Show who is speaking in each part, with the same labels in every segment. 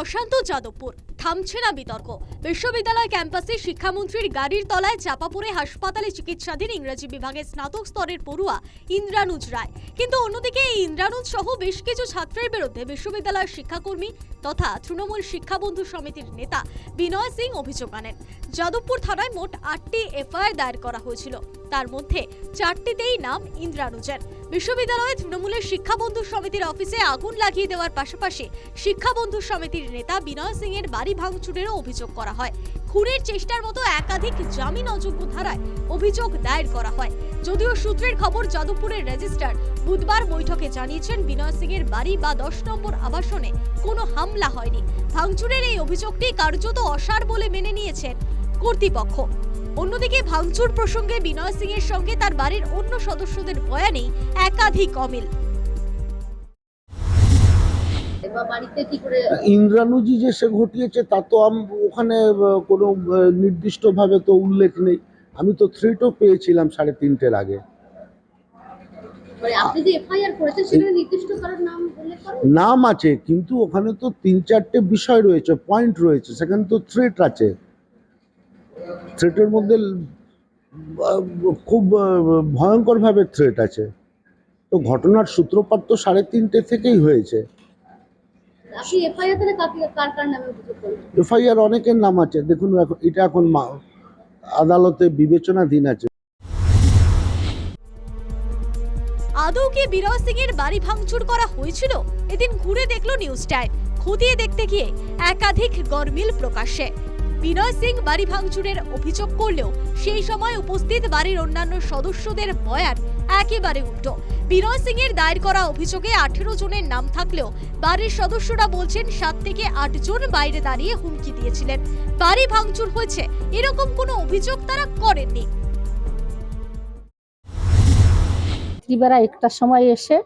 Speaker 1: অশান্ত যাদবপুর। থামছে না বিতর্ক। বিশ্ববিদ্যালয় ক্যাম্পাসে শিক্ষামন্ত্রীর গাড়ির তলায় চাপা পড়ে হাসপাতালে চিকিৎসাধীন ইংরেজি বিভাগের স্নাতক স্তরের পড়ুয়া ইন্দ্রানুজ রায়। কিন্তু অন্যদিকে এই ইন্দ্রানুজ সহ বেশ কিছু ছাত্রের বিরুদ্ধে বিশ্ববিদ্যালয়ের শিক্ষাকর্মী তথা তৃণমূল শিক্ষাবন্ধু সমিতির নেতা বিনয় সিং অভিযোগ আনেন। যাদবপুর থানায় মোট আটটি এফআইআর দায়ের করা হয়েছিল। তার মধ্যে চারটিতেই নাম ইন্দ্রানুজের। বিশ্ববিদ্যালয়ে তৃণমূলের শিক্ষা শিক্ষাবন্ধু সমিতির অফিসে আগুন লাগিয়ে দেওয়ার পাশাপাশি শিক্ষাবন্ধু সমিতির নেতা বিনয় সিং এর বাড়ি ভাঙচুরেরও অভিযোগ করা হয়। খুনের চেষ্টার মতো একাধিক জামিন অযোগ্য ধারায় অভিযোগ দায়ের করা হয়। যদিও সূত্রের খবর, যাদবপুরের রেজিস্ট্রার বুধবার বৈঠকে জানিয়েছেন, বিনয় সিং এর বাড়ি বা দশ নম্বর আবাসনে কোনো হামলা হয়নি। ভাঙচুরের এই অভিযোগটি কার্যত অসার বলে মেনে নিয়েছেন কর্তৃপক্ষ। অন্যদিকে ভাঙচুর প্রসঙ্গে বিনয় সিং এর সঙ্গে তার বাড়ির অন্য সদস্যদের বয়ানেই একাধিক অমিল।
Speaker 2: বা বাড়িতে কি করে
Speaker 3: ইন্দ্রানুজি যে সে ঘটিয়েছে তা তো আম- ওখানে কোনো নির্দিষ্টভাবে তো উল্লেখ নেই। আমি তো থ্রেটও পেয়েছিলাম সাড়ে তিনটের আগে।
Speaker 2: মানে আপনি যে এফআইআর করেছেন সেখানে নির্দিষ্ট কারোর নাম উল্লেখ করেন?
Speaker 3: নাম আছে কিন্তু ওখানে তো তিন চারটে বিষয় রয়েছে পয়েন্ট রয়েছে সেখানে তো থ্রেট আছে। থ্রেটের মধ্যে খুব ভয়ঙ্করভাবে থ্রেট আছে। তো ঘটনার সূত্রপাত তো সাড়ে তিনটে থেকেই হয়েছে।
Speaker 2: এফআইআর
Speaker 3: অনেকের নাম আছে। দেখুন এটা এখন মা- আদালতে বিবেচনাধীন আছে।
Speaker 1: আদৌ কি বিনয় সিং এর বাড়ি ভাঙচুর করা হয়েছিল? এদিন ঘুরে দেখল নিউজ টাইম খতিয়ে দেখতে গিয়ে একাধিক গরমিল প্রকাশ্যে। বিনয় সিং বাড়ি ভাঙচুরের অভিযোগ করলেও সেই সময় উপস্থিত বাড়ির অন্যান্য সদস্যদের বয়ান একেবারে উল্টো। বিনয় সিং এর দায়ের করা অভিযোগে আঠেরো জনের নাম থাকলেও বাড়ির সদস্যরা বলছেন, সাত থেকে আট জন বাইরে দাঁড়িয়ে হুমকি দিয়েছিলেন। বাড়ি ভাঙচুর হয়েছে, এরকম কোনো অভিযোগ তারা করেননি।
Speaker 4: রাত্রিবেলা একটার সময় এসে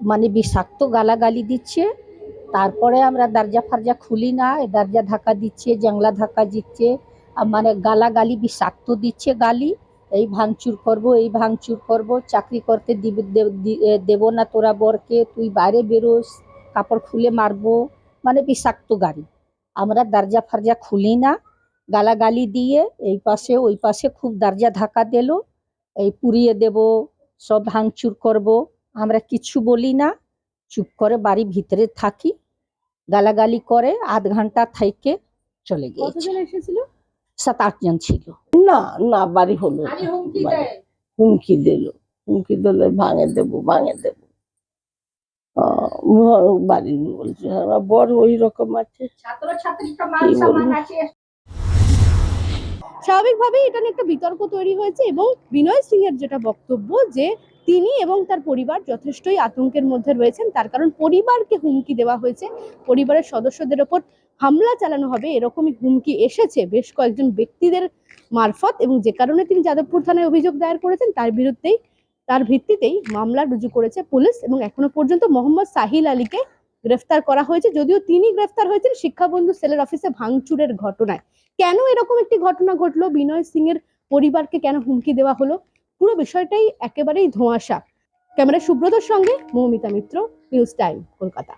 Speaker 4: মানে বিষাক্ত গালাগালি দিচ্ছে তারপরে আমরা দরজা ফারজা খুলি না দরজা ধাক্কা দিচ্ছে জাংলা ধাক্কা দিচ্ছে মানে গালাগালি, বিষাক্ত দিচ্ছে গালি, এই ভাঙচুর করব, এই ভাঙচুর করব, চাকরি করতে দেব না তোরা বরকে, তুই বাইরে বেরোস, কাপড় খুলে মারবো মানে বিষাক্ত গাড়ি। আমরা দরজা ফারজা খুলি না, গালাগালি দিয়ে এই পাশে, ওই পাশে খুব দরজা ধাক্কা দিল, এই পুড়িয়ে দেব, সব ভাঙচুর করব, আমরা কিছু বলি না। চুপ করে বাড়ি ভিতরে থাকি গালাগালি করে আধ ঘণ্টা থেকে চলে গিয়েছে।
Speaker 2: কতজন এসেছিল?
Speaker 4: সাত আট জন ছিল।
Speaker 5: না না বাড়ি হলো
Speaker 2: হুমকি
Speaker 5: দিল। হুমকি দিলে ভাঙে দেবো ভাঙে দেবো। আহ, বাড়ি বলছে আমার বড় ওই রকম আছে।
Speaker 2: ছাত্রী
Speaker 5: কি বলব?
Speaker 6: স্বাভাবিকভাবেই এটা নিয়ে একটা বিতর্ক তৈরি হয়েছে এবং বিনয় সিং এর যেটা বক্তব্য যে তিনি এবং তার পরিবার যথেষ্টই আতঙ্কের মধ্যে রয়েছেন। তার কারণ পরিবারকে হুমকি দেওয়া হয়েছে। পরিবারের সদস্যদের ওপর হামলা চালানো হবে, এরকমই হুমকি এসেছে বেশ কয়েকজন ব্যক্তিদের মারফত এবং যে কারণে তিনি যাদবপুর থানায় অভিযোগ দায়ের করেছেন, তার বিরুদ্ধেই, তার ভিত্তিতেই মামলা রুজু করেছে পুলিশ এবং এখনও পর্যন্ত মোহাম্মদ সাহিল আলীকে গ্রেফতার করা হয়েছে। যদিও তিনি গ্রেফতার হয়েছেন শিক্ষাবন্ধু সেলের অফিসে ভাঙচুরের ঘটনায়। কেন এরকম একটি ঘটনা ঘটলো? বিনয় সিং এর পরিবারকে কেন হুমকি দেওয়া হলো? পুরো বিষয়টাই একেবারেই ধোঁয়াশা। ক্যামেরা সুব্রতর সঙ্গে মৌমিতা মিত্র নিউজ টাইম কলকাতা।